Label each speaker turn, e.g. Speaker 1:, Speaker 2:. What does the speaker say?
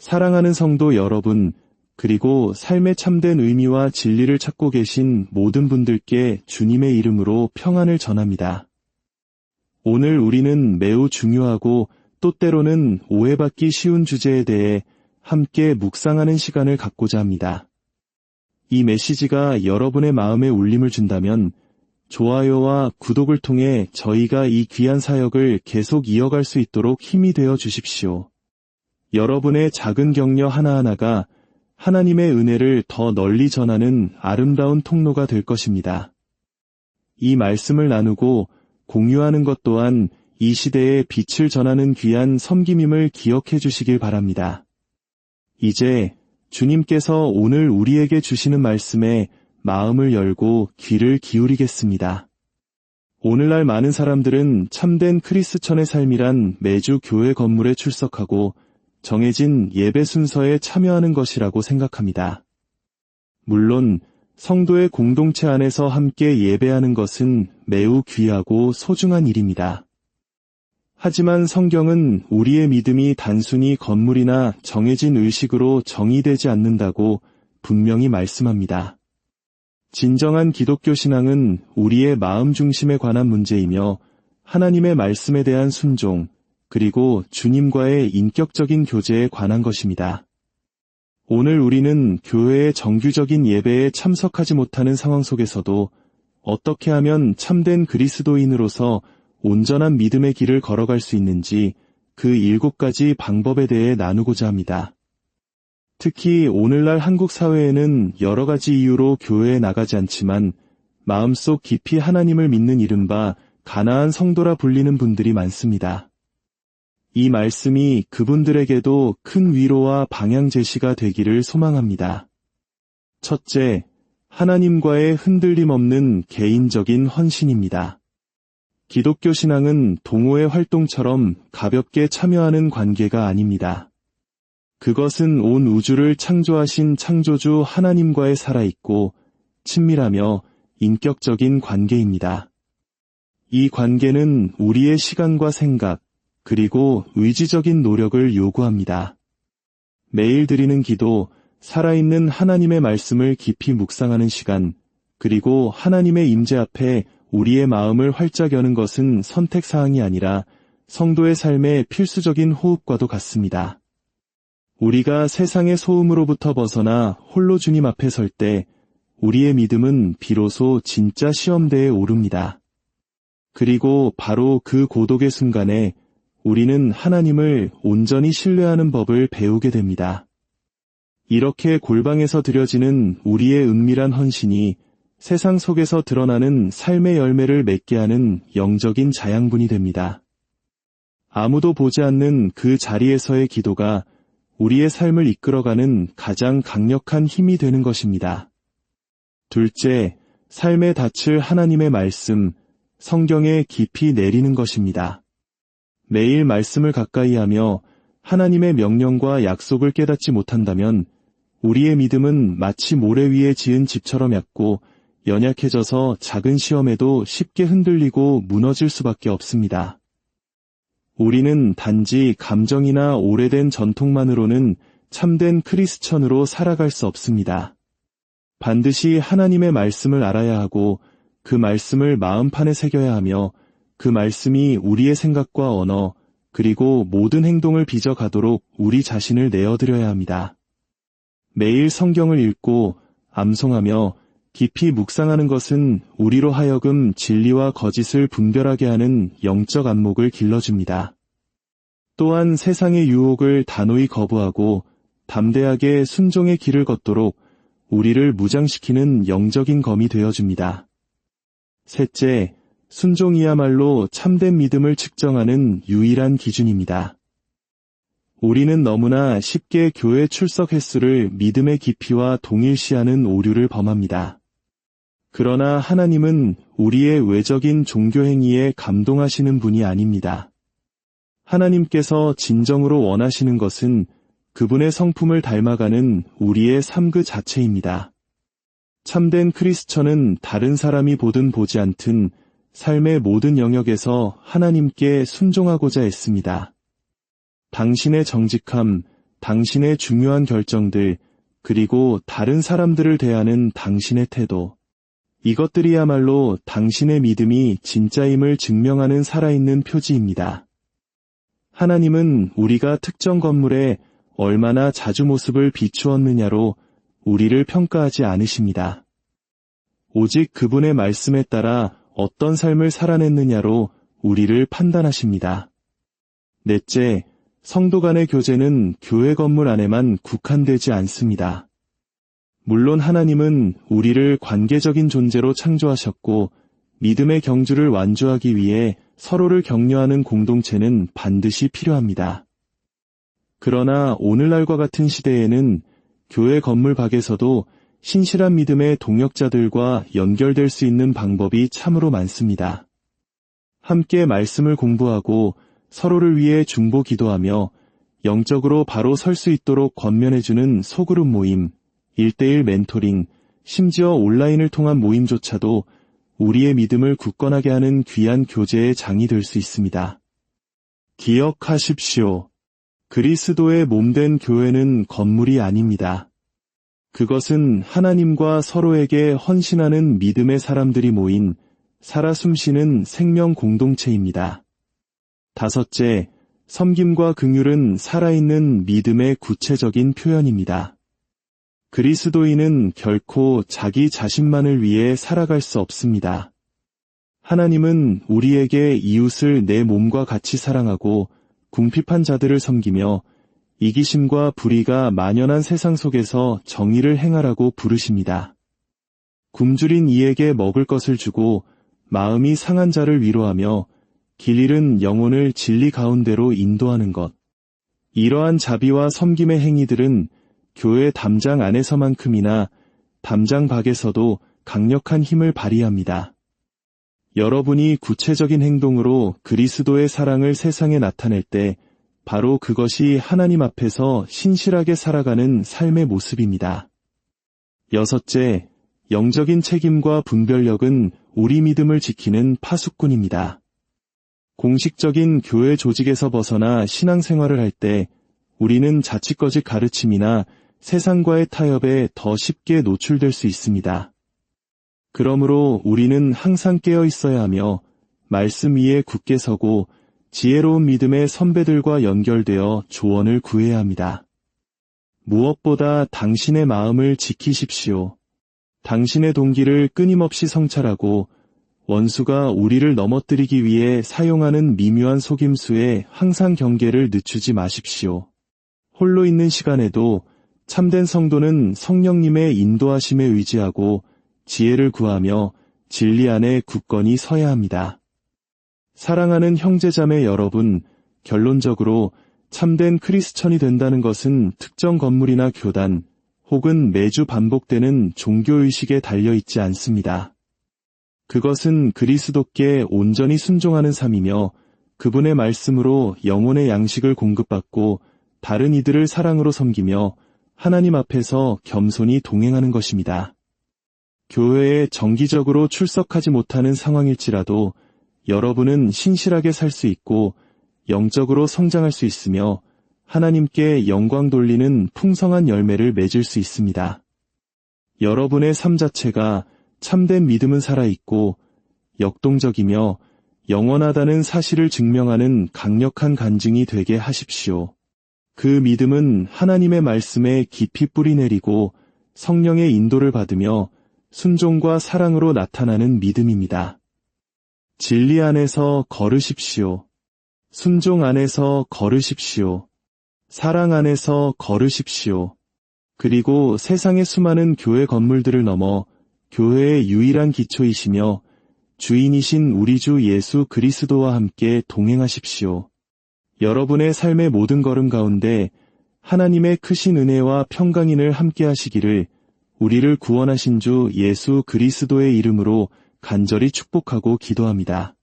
Speaker 1: 사랑하는 성도 여러분, 그리고 삶의 참된 의미와 진리를 찾고 계신 모든 분들께 주님의 이름으로 평안을 전합니다. 오늘 우리는 매우 중요하고 또 때로는 오해받기 쉬운 주제에 대해 함께 묵상하는 시간을 갖고자 합니다. 이 메시지가 여러분의 마음에 울림을 준다면 좋아요와 구독을 통해 저희가 이 귀한 사역을 계속 이어갈 수 있도록 힘이 되어 주십시오. 여러분의 작은 격려 하나하나가 하나님의 은혜를 더 널리 전하는 아름다운 통로가 될 것입니다. 이 말씀을 나누고 공유하는 것 또한 이 시대에 빛을 전하는 귀한 섬김임을 기억해 주시길 바랍니다. 이제 주님께서 오늘 우리에게 주시는 말씀에 마음을 열고 귀를 기울이겠습니다. 오늘날 많은 사람들은 참된 크리스천의 삶이란 매주 교회 건물에 출석하고 정해진 예배 순서에 참여하는 것이라고 생각합니다. 물론 성도의 공동체 안에서 함께 예배하는 것은 매우 귀하고 소중한 일입니다. 하지만 성경은 우리의 믿음이 단순히 건물이나 정해진 의식으로 정의되지 않는다고 분명히 말씀합니다. 진정한 기독교 신앙은 우리의 마음 중심에 관한 문제이며 하나님의 말씀에 대한 순종, 그리고 주님과의 인격적인 교제에 관한 것입니다. 오늘 우리는 교회의 정규적인 예배에 참석하지 못하는 상황 속에서도 어떻게 하면 참된 그리스도인으로서 온전한 믿음의 길을 걸어갈 수 있는지 그 일곱 가지 방법에 대해 나누고자 합니다. 특히 오늘날 한국 사회에는 여러 가지 이유로 교회에 나가지 않지만 마음속 깊이 하나님을 믿는 이른바 가나안 성도라 불리는 분들이 많습니다. 이 말씀이 그분들에게도 큰 위로와 방향 제시가 되기를 소망합니다. 첫째, 하나님과의 흔들림 없는 개인적인 헌신입니다. 기독교 신앙은 동호회 활동처럼 가볍게 참여하는 관계가 아닙니다. 그것은 온 우주를 창조하신 창조주 하나님과의 살아있고 친밀하며 인격적인 관계입니다. 이 관계는 우리의 시간과 생각, 그리고 의지적인 노력을 요구합니다. 매일 드리는 기도, 살아있는 하나님의 말씀을 깊이 묵상하는 시간, 그리고 하나님의 임재 앞에 우리의 마음을 활짝 여는 것은 선택사항이 아니라 성도의 삶의 필수적인 호흡과도 같습니다. 우리가 세상의 소음으로부터 벗어나 홀로 주님 앞에 설 때 우리의 믿음은 비로소 진짜 시험대에 오릅니다. 그리고 바로 그 고독의 순간에 우리는 하나님을 온전히 신뢰하는 법을 배우게 됩니다. 이렇게 골방에서 드려지는 우리의 은밀한 헌신이 세상 속에서 드러나는 삶의 열매를 맺게 하는 영적인 자양분이 됩니다. 아무도 보지 않는 그 자리에서의 기도가 우리의 삶을 이끌어가는 가장 강력한 힘이 되는 것입니다. 둘째, 삶의 닻을 하나님의 말씀, 성경에 깊이 내리는 것입니다. 매일 말씀을 가까이 하며 하나님의 명령과 약속을 깨닫지 못한다면 우리의 믿음은 마치 모래 위에 지은 집처럼 얕고 연약해져서 작은 시험에도 쉽게 흔들리고 무너질 수밖에 없습니다. 우리는 단지 감정이나 오래된 전통만으로는 참된 크리스천으로 살아갈 수 없습니다. 반드시 하나님의 말씀을 알아야 하고 그 말씀을 마음판에 새겨야 하며 그 말씀이 우리의 생각과 언어, 그리고 모든 행동을 빚어가도록 우리 자신을 내어드려야 합니다. 매일 성경을 읽고 암송하며 깊이 묵상하는 것은 우리로 하여금 진리와 거짓을 분별하게 하는 영적 안목을 길러줍니다. 또한 세상의 유혹을 단호히 거부하고 담대하게 순종의 길을 걷도록 우리를 무장시키는 영적인 검이 되어줍니다. 셋째, 순종이야말로 참된 믿음을 측정하는 유일한 기준입니다. 우리는 너무나 쉽게 교회 출석 횟수를 믿음의 깊이와 동일시하는 오류를 범합니다. 그러나 하나님은 우리의 외적인 종교 행위에 감동하시는 분이 아닙니다. 하나님께서 진정으로 원하시는 것은 그분의 성품을 닮아가는 우리의 삶 그 자체입니다. 참된 크리스천은 다른 사람이 보든 보지 않든 삶의 모든 영역에서 하나님께 순종하고자 했습니다. 당신의 정직함, 당신의 중요한 결정들, 그리고 다른 사람들을 대하는 당신의 태도. 이것들이야말로 당신의 믿음이 진짜임을 증명하는 살아있는 표지입니다. 하나님은 우리가 특정 건물에 얼마나 자주 모습을 비추었느냐로 우리를 평가하지 않으십니다. 오직 그분의 말씀에 따라 어떤 삶을 살아냈느냐로 우리를 판단하십니다. 넷째, 성도 간의 교제는 교회 건물 안에만 국한되지 않습니다. 물론 하나님은 우리를 관계적인 존재로 창조하셨고 믿음의 경주를 완주하기 위해 서로를 격려하는 공동체는 반드시 필요합니다. 그러나 오늘날과 같은 시대에는 교회 건물 밖에서도 신실한 믿음의 동역자들과 연결될 수 있는 방법이 참으로 많습니다. 함께 말씀을 공부하고 서로를 위해 중보 기도하며 영적으로 바로 설 수 있도록 권면해주는 소그룹 모임, 1대1 멘토링, 심지어 온라인을 통한 모임조차도 우리의 믿음을 굳건하게 하는 귀한 교제의 장이 될 수 있습니다. 기억하십시오. 그리스도의 몸된 교회는 건물이 아닙니다. 그것은 하나님과 서로에게 헌신하는 믿음의 사람들이 모인 살아 숨쉬는 생명 공동체입니다. 다섯째, 섬김과 긍휼은 살아있는 믿음의 구체적인 표현입니다. 그리스도인은 결코 자기 자신만을 위해 살아갈 수 없습니다. 하나님은 우리에게 이웃을 내 몸과 같이 사랑하고 궁핍한 자들을 섬기며 이기심과 불의가 만연한 세상 속에서 정의를 행하라고 부르십니다. 굶주린 이에게 먹을 것을 주고 마음이 상한 자를 위로하며 길 잃은 영혼을 진리 가운데로 인도하는 것. 이러한 자비와 섬김의 행위들은 교회 담장 안에서만큼이나 담장 밖에서도 강력한 힘을 발휘합니다. 여러분이 구체적인 행동으로 그리스도의 사랑을 세상에 나타낼 때 바로 그것이 하나님 앞에서 신실하게 살아가는 삶의 모습입니다. 여섯째, 영적인 책임과 분별력은 우리 믿음을 지키는 파수꾼입니다. 공식적인 교회 조직에서 벗어나 신앙생활을 할 때 우리는 자칫거짓 가르침이나 세상과의 타협에 더 쉽게 노출될 수 있습니다. 그러므로 우리는 항상 깨어 있어야 하며 말씀 위에 굳게 서고 지혜로운 믿음의 선배들과 연결되어 조언을 구해야 합니다. 무엇보다 당신의 마음을 지키십시오. 당신의 동기를 끊임없이 성찰하고 원수가 우리를 넘어뜨리기 위해 사용하는 미묘한 속임수에 항상 경계를 늦추지 마십시오. 홀로 있는 시간에도 참된 성도는 성령님의 인도하심에 의지하고 지혜를 구하며 진리 안에 굳건히 서야 합니다. 사랑하는 형제자매 여러분, 결론적으로 참된 크리스천이 된다는 것은 특정 건물이나 교단 혹은 매주 반복되는 종교의식에 달려 있지 않습니다. 그것은 그리스도께 온전히 순종하는 삶이며 그분의 말씀으로 영혼의 양식을 공급받고 다른 이들을 사랑으로 섬기며 하나님 앞에서 겸손히 동행하는 것입니다. 교회에 정기적으로 출석하지 못하는 상황일지라도 여러분은 신실하게 살 수 있고 영적으로 성장할 수 있으며 하나님께 영광 돌리는 풍성한 열매를 맺을 수 있습니다. 여러분의 삶 자체가 참된 믿음은 살아있고 역동적이며 영원하다는 사실을 증명하는 강력한 간증이 되게 하십시오. 그 믿음은 하나님의 말씀에 깊이 뿌리내리고 성령의 인도를 받으며 순종과 사랑으로 나타나는 믿음입니다. 진리 안에서 걸으십시오. 순종 안에서 걸으십시오. 사랑 안에서 걸으십시오. 그리고 세상의 수많은 교회 건물들을 넘어 교회의 유일한 기초이시며 주인이신 우리 주 예수 그리스도와 함께 동행하십시오. 여러분의 삶의 모든 걸음 가운데 하나님의 크신 은혜와 평강인을 함께 하시기를 우리를 구원하신 주 예수 그리스도의 이름으로 간절히 축복하고 기도합니다.